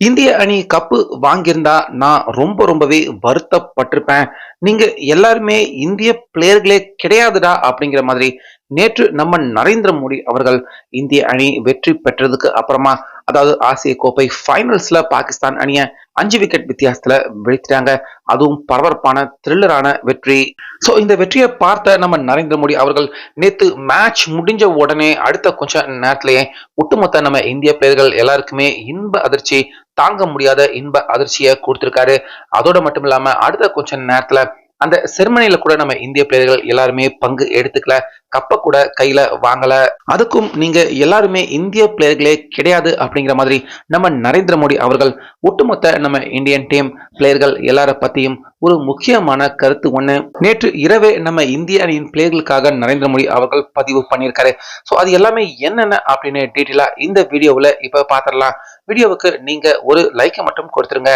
இந்திய அணி கப்பு வாங்கியிருந்தா நான் ரொம்ப ரொம்பவே வருத்தப்பட்டிருப்பேன். நீங்க எல்லாருமே இந்திய பிளேயர்களே கிடையாதுடா அப்படிங்கிற மாதிரி நேற்று நம்ம நரேந்திர மோடி அவர்கள் இந்திய அணி வெற்றி பெற்றதுக்கு அப்புறமா அதாவது ஆசிய கோப்பை ஃபைனல்ஸ்ல பாகிஸ்தான் அணிய அஞ்சு விக்கெட் வித்தியாசத்துல வீழ்த்திட்டாங்க. அதுவும் பரபரப்பான த்ரில்லரான வெற்றி. சோ இந்த வெற்றியை பார்த்த நம்ம நரேந்திர மோடி அவர்கள் நேத்து மேட்ச் முடிஞ்ச உடனே அடுத்த கொஞ்ச நேரத்திலேயே ஒட்டுமொத்த நம்ம இந்திய பிளேயர்கள் எல்லாருக்குமே இன்ப அதிர்ச்சி தாங்க முடியாத இன்ப அதிர்ச்சியை கொடுத்திருக்காரு. அதோட மட்டும் இல்லாம அடுத்த கொஞ்ச நேரத்துல அந்த செருமனியில கூட நம்ம இந்திய பிளேயர்கள் எல்லாருமே பங்கு எடுத்துக்கல கப்ப கூட கையில வாங்கல. அதுக்கும் நீங்க எல்லாருமே இந்திய பிளேயர்களே கிடையாது அப்படிங்கிற மாதிரி நம்ம நரேந்திர மோடி அவர்கள் ஒட்டுமொத்த நம்ம இந்தியன் டீம் பிளேயர்கள் எல்லார பத்தியும் ஒரு முக்கியமான கருத்து ஒண்ணு. நேற்று இரவே நம்ம இந்திய அணியின் பிளேயர்களுக்காக நரேந்திர மோடி அவர்கள் பதிவு பண்ணியிருக்காரு. ஸோ அது எல்லாமே என்னென்ன அப்படின்னு டீட்டெயிலா இந்த வீடியோவில் இப்ப பாத்திரலாம் வீடியோவுக்கு நீங்க ஒரு லைக்கை மட்டும் கொடுத்துருங்க.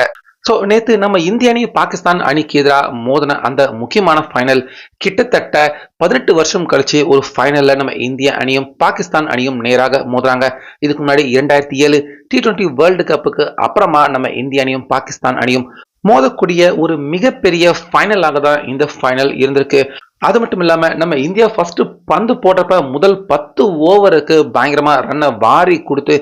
ஸோ நேற்று நம்ம இந்திய அணி பாகிஸ்தான் அணிக்கு எதிராக மோதின அந்த முக்கியமான ஃபைனல் கிட்டத்தட்ட பதினெட்டு வருஷம் கழிச்சு ஒரு ஃபைனலில் நம்ம இந்திய அணியும் பாகிஸ்தான் அணியும் நேராக மோதுறாங்க. இதுக்கு முன்னாடி இரண்டாயிரத்தி ஏழு டி டுவெண்ட்டி வேர்ல்டு கப்புக்கு அப்புறமா நம்ம இந்திய அணியும் பாகிஸ்தான் அணியும் மோதக்கூடிய ஒரு மிகப்பெரிய ஃபைனலாக தான் இந்த ஃபைனல் இருந்திருக்கு. அது மட்டும் இல்லாம நம்ம இந்தியா ஃபர்ஸ்ட் பந்து போடுறப்ப முதல் பத்து ஓவருக்கு பயங்கரமா ரன்னை வாரி கொடுத்து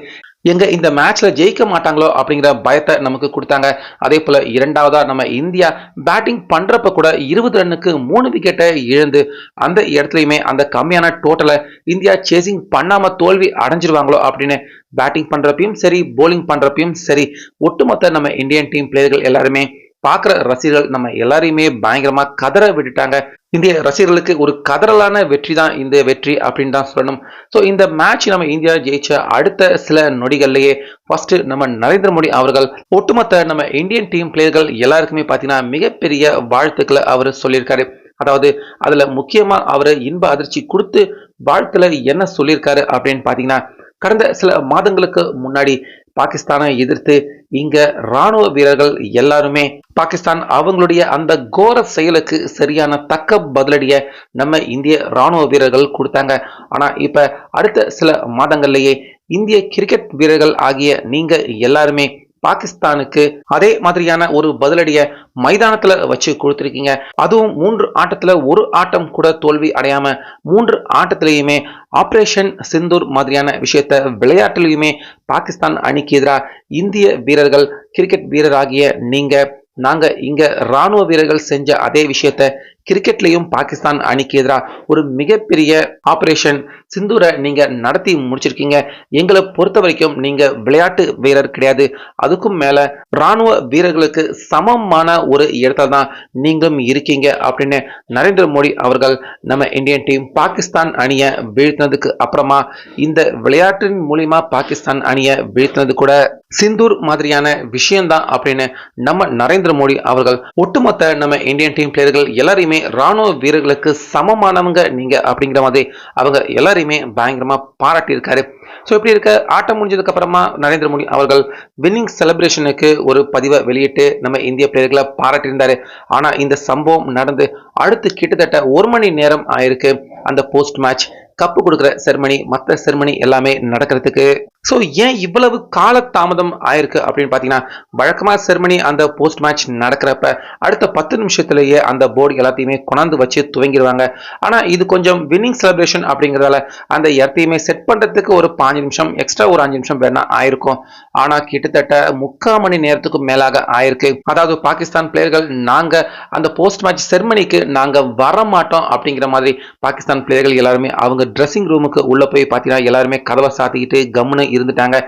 எங்க இந்த மேட்ச்ல ஜெயிக்க மாட்டாங்களோ அப்படிங்கிற பயத்தை நமக்கு கொடுத்தாங்க. அதே போல இரண்டாவதா நம்ம இந்தியா பேட்டிங் பண்றப்ப கூட இருபது ரன்னுக்கு மூணு விக்கெட்டை இழந்து அந்த இடத்துலயுமே அந்த கம்மியான டோட்டலை இந்தியா சேசிங் பண்ணாம தோல்வி அடைஞ்சிருவாங்களோ அப்படின்னு பேட்டிங் பண்றப்பையும் சரி போலிங் பண்றப்பையும் சரி ஒட்டுமொத்த நம்ம இந்தியன் டீம் பிளேயர்கள் எல்லாருமே பார்க்குற ரசிகர்கள் நம்ம எல்லாரையுமே பயங்கரமா கதற விட்டுட்டாங்க. இந்திய ரசிகர்களுக்கு ஒரு கதறலான வெற்றி தான் இந்த வெற்றி அப்படின்னு தான் சொல்லணும். ஸோ இந்த மேட்ச் நம்ம இந்தியா ஜெயிச்ச அடுத்த சில நொடிகள்லேயே ஃபர்ஸ்ட் நம்ம நரேந்திர மோடி அவர்கள் ஒட்டுமொத்த நம்ம இந்தியன் டீம் பிளேயர்கள் எல்லாருக்குமே பார்த்தீங்கன்னா மிகப்பெரிய வாழ்த்துக்களை அவர் சொல்லியிருக்காரு. அதாவது அதில் முக்கியமாக அவர் இன்ப அதிர்ச்சி கொடுத்து வாழ்த்துல என்ன சொல்லியிருக்காரு அப்படின்னு பார்த்தீங்கன்னா கடந்த சில மாதங்களுக்கு முன்னாடி பாகிஸ்தானை எதிர்த்து இங்க ராணுவ வீரர்கள் எல்லாருமே பாகிஸ்தான் அவங்களுடைய அந்த கோர செயலுக்கு சரியான தக்க பதிலடிய நம்ம இந்திய ராணுவ வீரர்கள் கொடுத்தாங்க. ஆனா இப்ப அடுத்த சில மாதங்கள்லேயே இந்திய கிரிக்கெட் வீரர்கள் ஆகிய நீங்க எல்லாருமே பாகிஸ்தானுக்கு அதே மாதிரியான ஒரு பதிலடிய மைதானத்துல வச்சு கொடுத்துருக்கீங்க. அதுவும் மூன்று ஆட்டத்துல ஒரு ஆட்டம் கூட தோல்வி அடையாம மூன்று ஆட்டத்திலையுமே ஆப்ரேஷன் சிந்தூர் மாதிரியான விஷயத்த விளையாட்டுலையுமே பாகிஸ்தான் அணிக்கு எதிராக இந்திய வீரர்கள் கிரிக்கெட் வீரராகிய நீங்க நாங்க இங்க ராணுவ வீரர்கள் செஞ்ச அதே விஷயத்த கிரிக்கெட்லயும் பாகிஸ்தான் அணிக்கு எதிராக ஒரு மிகப்பெரிய ஆபரேஷன் சிந்தூரை நீங்க நடத்தி முடிச்சிருக்கீங்க. எங்களை பொறுத்த வரைக்கும் நீங்க விளையாட்டு வீரர் கிடையாது. அதுக்கும் மேல ராணுவ வீரர்களுக்கு சமமான ஒரு இடத்துல தான் நீங்களும் இருக்கீங்க அப்படின்னு நரேந்திர மோடி அவர்கள் நம்ம இந்தியன் டீம் பாகிஸ்தான் அணியை வீழ்த்தினதுக்கு அப்புறமா இந்த விளையாட்டின் மூலியமா பாகிஸ்தான் அணியை வீழ்த்தினது கூட சிந்தூர் மாதிரியான விஷயம்தான் அப்படின்னு நம்ம நரேந்திர மோடி அவர்கள் ஒட்டுமொத்த நம்ம இந்தியன் டீம் பிளேயர்கள் எல்லாரையுமே ராணுவ வீரர்களுக்கு சமமானவங்க நீங்க அப்படிங்கிற மாதிரி அவங்க எல்லாரையுமே பயங்கரமா பாராட்டியிருக்காரு. ஸோ இப்படி இருக்க ஆட்டம் முடிஞ்சதுக்கு அப்புறமா நரேந்திர மோடி அவர்கள் வின்னிங் செலிப்ரேஷனுக்கு ஒரு பதிவை வெளியிட்டு நம்ம இந்திய பிளேயர்களை பாராட்டியிருந்தாரு. ஆனா இந்த சம்பவம் நடந்து அடுத்து கிட்டத்தட்ட ஒரு மணி நேரம் ஆயிருக்கு. அந்த போஸ்ட் மேட்ச் கப்பு கொடுக்குற செர்மனி மற்ற செர்மனி எல்லாமே நடக்கிறதுக்கு. ஸோ ஏன் இவ்வளவு கால தாமதம் ஆயிருக்கு அப்படின்னு பார்த்தீங்கன்னா வழக்கமாக செர்மனி அந்த போஸ்ட் மேட்ச் நடக்கிறப்ப அடுத்த பத்து நிமிஷத்துலேயே அந்த போர்டு எல்லாத்தையுமே கொண்டாந்து வச்சு துவங்கிடுவாங்க. ஆனால் இது கொஞ்சம் வின்னிங் செலிப்ரேஷன் அப்படிங்கிறதால அந்த இடத்தையுமே செட் பண்ணுறதுக்கு ஒரு பாஞ்சு நிமிஷம் எக்ஸ்ட்ரா ஒரு அஞ்சு நிமிஷம் வேணா ஆயிருக்கும். ஆனால் கிட்டத்தட்ட முக்கால் மணி நேரத்துக்கு மேலாக ஆயிருக்கு. அதாவது பாகிஸ்தான் பிளேயர்கள் நாங்கள் அந்த போஸ்ட் மேட்ச் செர்மனிக்கு நாங்கள் வரமாட்டோம் அப்படிங்கிற மாதிரி பாகிஸ்தான் பிளேயர்கள் எல்லாருமே அவங்க ட்ரெஸ்ஸிங் ரூமுக்கு உள்ளே போய் பார்த்தீங்கன்னா எல்லாருமே கதவை சாத்திக்கிட்டு கம்முன்னு இருந்துட்டாங்க.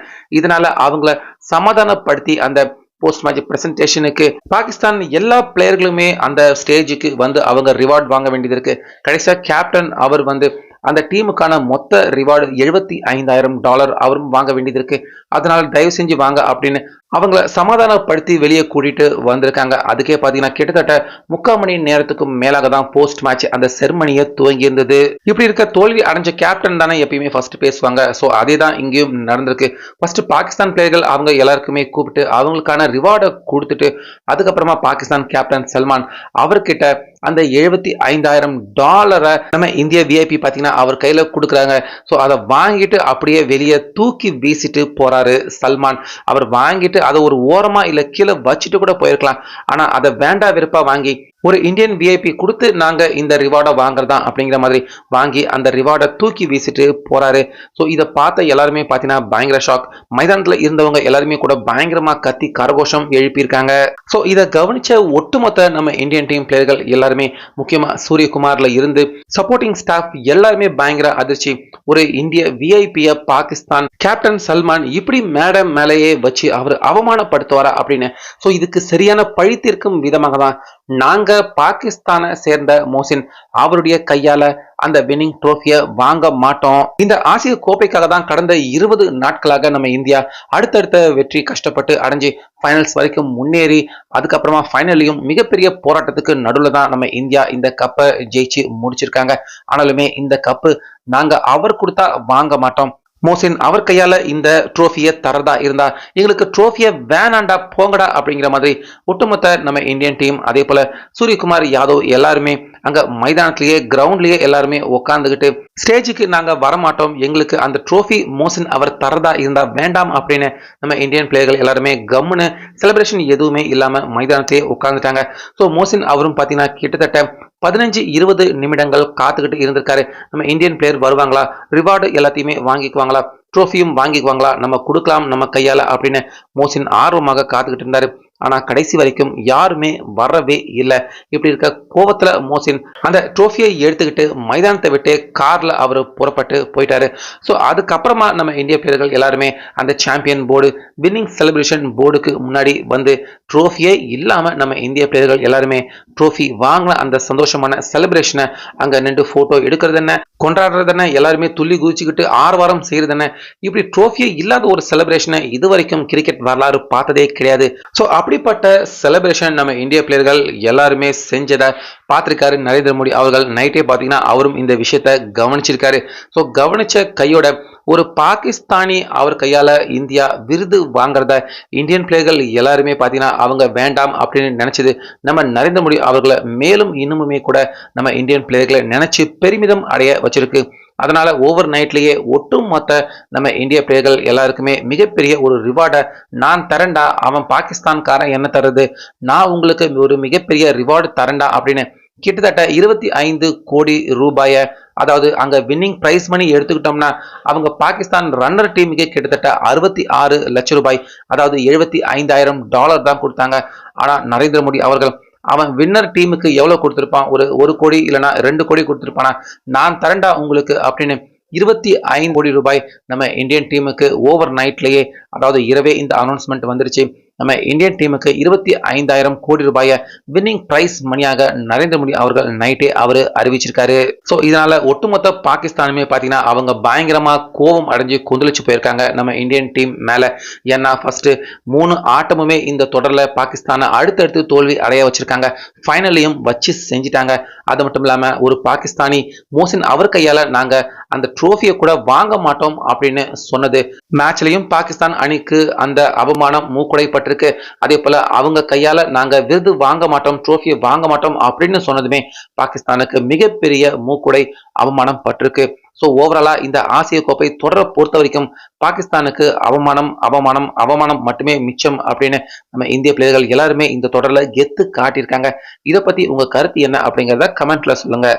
இதனால அவங்கள சமாதானப்படுத்தி அந்த போஸ்ட் மேட்ச் பிரசன்டேஷனுக்கு பாகிஸ்தான் எல்லா பிளேயர்களுமே அந்த ஸ்டேஜுக்கு வந்து அவங்க ரிவார்ட் வாங்க வேண்டியது இருக்கு. கடைசியாக கேப்டன் அவர் வந்து அந்த டீமுக்கான மொத்த ரிவார்டு எழுபத்தி ஐந்தாயிரம் டாலர் அவரும் வாங்க வேண்டியது இருக்கு. அதனால தயவு செஞ்சு வாங்க அப்படின்னு அவங்கள சமாதானப்படுத்தி வெளியே கூட்டிட்டு வந்திருக்காங்க. அதுக்கே பார்த்தீங்கன்னா கிட்டத்தட்ட முக்கால் மணி நேரத்துக்கும் மேலாக தான் போஸ்ட் மேட்ச் அந்த செர்மனியை துவங்கி இருந்தது இப்படி இருக்க தோல்வி அடைஞ்ச கேப்டன் தானே எப்பயுமே ஃபர்ஸ்ட் பேசுவாங்க. ஸோ அதே தான் இங்கேயும் நடந்திருக்கு. ஃபர்ஸ்ட் பாகிஸ்தான் பிளேயர்கள் அவங்க எல்லாருக்குமே கூப்பிட்டு அவங்களுக்கான ரிவார்டை கொடுத்துட்டு அதுக்கப்புறமா பாகிஸ்தான் கேப்டன் சல்மான் அவர்கிட்ட அந்த எழுபத்தி ஐந்தாயிரம் டாலரை நம்ம இந்திய விஐபி பார்த்தீங்கன்னா அவர் கையில் கொடுக்குறாங்க. ஸோ அதை வாங்கிட்டு அப்படியே வெளியே தூக்கி வீசிட்டு போறாரு சல்மான். அவர் வாங்கிட்டு வாங்கிட்டு அதை ஒரு ஓரமா இல்ல கீழே வச்சுட்டு கூட போயிருக்கலாம். ஆனா அதை வேண்டா விருப்பா வாங்கி ஒரு இந்தியன் விஐபி கொடுத்து நாங்க இந்த ரிவார்டை வாங்குறதா அப்படிங்கிற மாதிரி வாங்கி அந்த ரிவார்டை தூக்கி வீசிட்டு போறாரு. ஸோ இதை பார்த்த எல்லாருமே பார்த்தீங்கன்னா பயங்கர ஷாக் மைதானத்தில் இருந்தவங்க எல்லாருமே கூட பயங்கரமா கத்தி கரகோஷம் எழுப்பியிருக்காங்க. ஸோ இதை கவனிச்ச ஒட்டுமொத்த நம்ம இந்தியன் டீம் பிளேயர்கள் எல்லாருமே முக்கியமா சூரியகுமார்ல இருந்து சப்போர்ட்டிங் ஸ்டாஃப் எல்லாருமே பயங்கர அதிர்ச்சி. ஒரு இந்திய விஐபியை பாகிஸ்தான் கேப்டன் சல்மான் இப்படி மேடம் மேலேயே வச்சு அவர் அவமானப்படுத்துவாரா அப்படின்னு. ஸோ இதுக்கு சரியான பழி தீர்க்கும் விதமாக தான் நாங்க பாகிஸ்தானை சேர்ந்த மோசின் அவருடைய கையால அந்த வின்னிங் ட்ரோஃபியை வாங்க மாட்டோம். இந்த ஆசிய கோப்பைக்காக தான் கடந்த இருபது நாட்களாக நம்ம இந்தியா அடுத்தடுத்த வெற்றி கஷ்டப்பட்டு அடைஞ்சு ஃபைனல்ஸ் வரைக்கும் முன்னேறி அதுக்கப்புறமா ஃபைனல்லையும் மிகப்பெரிய போராட்டத்துக்கு நடுவில் தான் நம்ம இந்தியா இந்த கப்பை ஜெயிச்சு முடிச்சிருக்காங்க. ஆனாலுமே இந்த கப்பு நாங்க அவர் கொடுத்தா வாங்க மாட்டோம். மோசின் அவர் கையால இந்த ட்ரோஃபியை தரதா இருந்தா எங்களுக்கு ட்ரோஃபியை வேணாண்டா போங்கடா அப்படிங்கிற மாதிரி ஒட்டுமொத்த நம்ம இந்தியன் டீம் அதே போல சூரியகுமார் யாதவ் எல்லாருமே அங்க மைதானத்திலேயே கிரவுண்ட்லயே எல்லாருமே உட்காந்துக்கிட்டு ஸ்டேஜுக்கு நாங்க வரமாட்டோம். எங்களுக்கு அந்த ட்ரோஃபி மோசின் அவர் தரதா இருந்தா வேண்டாம் அப்படின்னு நம்ம இந்தியன் பிளேயர்கள் எல்லாருமே கம்முன்னு செலிப்ரேஷன் எதுவுமே இல்லாம மைதானத்திலேயே உட்காந்துட்டாங்க ஸோ மோசின் அவரும் பார்த்தீங்கன்னா கிட்டத்தட்ட பதினஞ்சு இருபது நிமிடங்கள் காத்துக்கிட்டு இருந்திருக்காரு. நம்ம இந்தியன் பிளேயர் வருவாங்களா? ரிவார்டு எல்லாத்தையுமே வாங்கிக்குவாங்களா? ட்ரோஃபியும் வாங்கிக்குவாங்களா? நம்ம கொடுக்கலாம் நம்ம கையால் அப்படின்னு மோசின் ஆர்வமாக காத்துக்கிட்டு இருந்தாரு. ஆனா கடைசி வரைக்கும் யாருமே வரவே இல்லை. இப்படி இருக்க கோவத்துல மோசின் அந்த ட்ரோஃபியை எடுத்துக்கிட்டு மைதானத்தை விட்டு கார்ல அவர் புறப்பட்டு போயிட்டாரு. ஸோ அதுக்கப்புறமா நம்ம இந்திய பிளேயர்கள் எல்லாருமே அந்த சாம்பியன் போர்டு வின்னிங் செலிப்ரேஷன் போர்டுக்கு முன்னாடி வந்து ட்ரோஃபியே இல்லாம நம்ம இந்திய பிளேயர்கள் எல்லாருமே ட்ரோஃபி வாங்கின அந்த சந்தோஷமான செலிப்ரேஷனை அங்க நின்று போட்டோ எடுக்கிறது என்ன கொண்டாடுறது என்ன எல்லாருமே துள்ளி குதிச்சுக்கிட்டு ஆர்வாரம் செய்கிறது என்ன இப்படி ட்ரோஃபியே இல்லாத ஒரு செலிப்ரேஷனை இதுவரைக்கும் கிரிக்கெட் வரலாறு பார்த்ததே கிடையாது. ஸோ அப்படிப்பட்ட செலிப்ரேஷன் நம்ம இந்திய பிளேயர்கள் எல்லாருமே செஞ்சதை பார்த்திருக்காரு நரேந்திர மோடி அவர்கள். நைட்டே பார்த்தீங்கன்னா அவரும் இந்த விஷயத்த கவனிச்சிருக்காரு. ஸோ கவனிச்ச கையோட ஒரு பாகிஸ்தானி அவர் கையால் இந்தியா விருது வாங்குறத இந்தியன் பிளேயர்கள் எல்லாருமே பார்த்தீங்கன்னா அவங்க வேண்டாம் அப்படின்னு நினச்சது நம்ம நரேந்திர மோடி அவர்களை மேலும் இன்னுமுமே கூட நம்ம இந்தியன் பிளேயர்களை நினச்சி பெருமிதம் அடைய வச்சிருக்கு. அதனால ஓவர் நைட்லயே ஒட்டுமொத்த நம்ம இந்திய பிளேயர்கள் எல்லாருக்குமே மிகப்பெரிய ஒரு ரிவார்டை நான் தரேன்டா அவன் பாகிஸ்தான்காரன் என்ன தருது நான் உங்களுக்கு ஒரு மிகப்பெரிய ரிவார்டு தரேன்டா அப்படின்னு கிட்டத்தட்ட இருபத்தி ஐந்து கோடி ரூபாயை அதாவது அங்க வின்னிங் பிரைஸ் மணி எடுத்துக்கிட்டோம்னா அவங்க பாகிஸ்தான் ரன்னர் டீமுக்கு கிட்டத்தட்ட அறுபத்தி ஆறு லட்ச ரூபாய் அதாவது எழுபத்தி ஐந்தாயிரம் டாலர் தான் கொடுத்தாங்க. ஆனா நரேந்திர மோடி அவர்கள் அவன் வின்னர் டீமுக்கு எவ்வளவு கொடுத்திருப்பான்? ஒரு ஒரு கோடி இல்லைன்னா ரெண்டு கோடி கொடுத்திருப்பானா? நான் தரண்டா உங்களுக்கு அப்படின்னு இருபத்தி ஐந்து கோடி ரூபாய் நம்ம இந்தியன் டீமுக்கு ஓவர் நைட்லேயே அதாவது இரவே இந்த அனௌன்ஸ்மெண்ட் வந்துருச்சு. நம்ம இந்தியன் டீமுக்கு இருபத்தி ஐந்தாயிரம் கோடி ரூபாயை வின்னிங் பிரைஸ் மணியாக நரேந்திர மோடி அவர்கள் நைட்டே அவர் அறிவிச்சிருக்காரு. ஸோ இதனால ஒட்டுமொத்த பாகிஸ்தானுமே பார்த்தீங்கன்னா அவங்க பயங்கரமா கோபம் அடைஞ்சு கொந்தளிச்சு போயிருக்காங்க. நம்ம இந்தியன் டீம் மேல ஏன்னா ஃபர்ஸ்ட் மூணு ஆட்டமுமே இந்த தொடரில் பாகிஸ்தானை அடுத்தடுத்து தோல்வி அடைய வச்சிருக்காங்க. ஃபைனலையும் வச்சு செஞ்சிட்டாங்க. அது மட்டும் இல்லாமல் ஒரு பாகிஸ்தானி மோசின் அவர் கையால் நாங்கள் அந்த ட்ரோஃபியை கூட வாங்க மாட்டோம் அப்படின்னு சொன்னது. மேட்ச்லையும் பாகிஸ்தான் அணிக்கு அந்த அவமானம் மூக்குடைப்பட்டு மூக்குடைப்பட்டிருக்கு அதே போல அவங்க கையால நாங்க விருது வாங்க மாட்டோம் ட்ரோஃபியை வாங்க மாட்டோம் அப்படின்னு சொன்னதுமே பாகிஸ்தானுக்கு மிகப்பெரிய மூக்குடை அவமானம் பட்டிருக்கு. ஸோ ஓவராலா இந்த ஆசிய கோப்பை தொடர பொறுத்த வரைக்கும் பாகிஸ்தானுக்கு அவமானம் அவமானம் அவமானம் மட்டுமே மிச்சம் அப்படின்னு நம்ம இந்திய பிளேயர்கள் எல்லாருமே இந்த தொடரில் கெத்து காட்டியிருக்காங்க. இதை பத்தி உங்க கருத்து என்ன அப்படிங்கிறத கமெண்ட்ல சொல்லுங்க.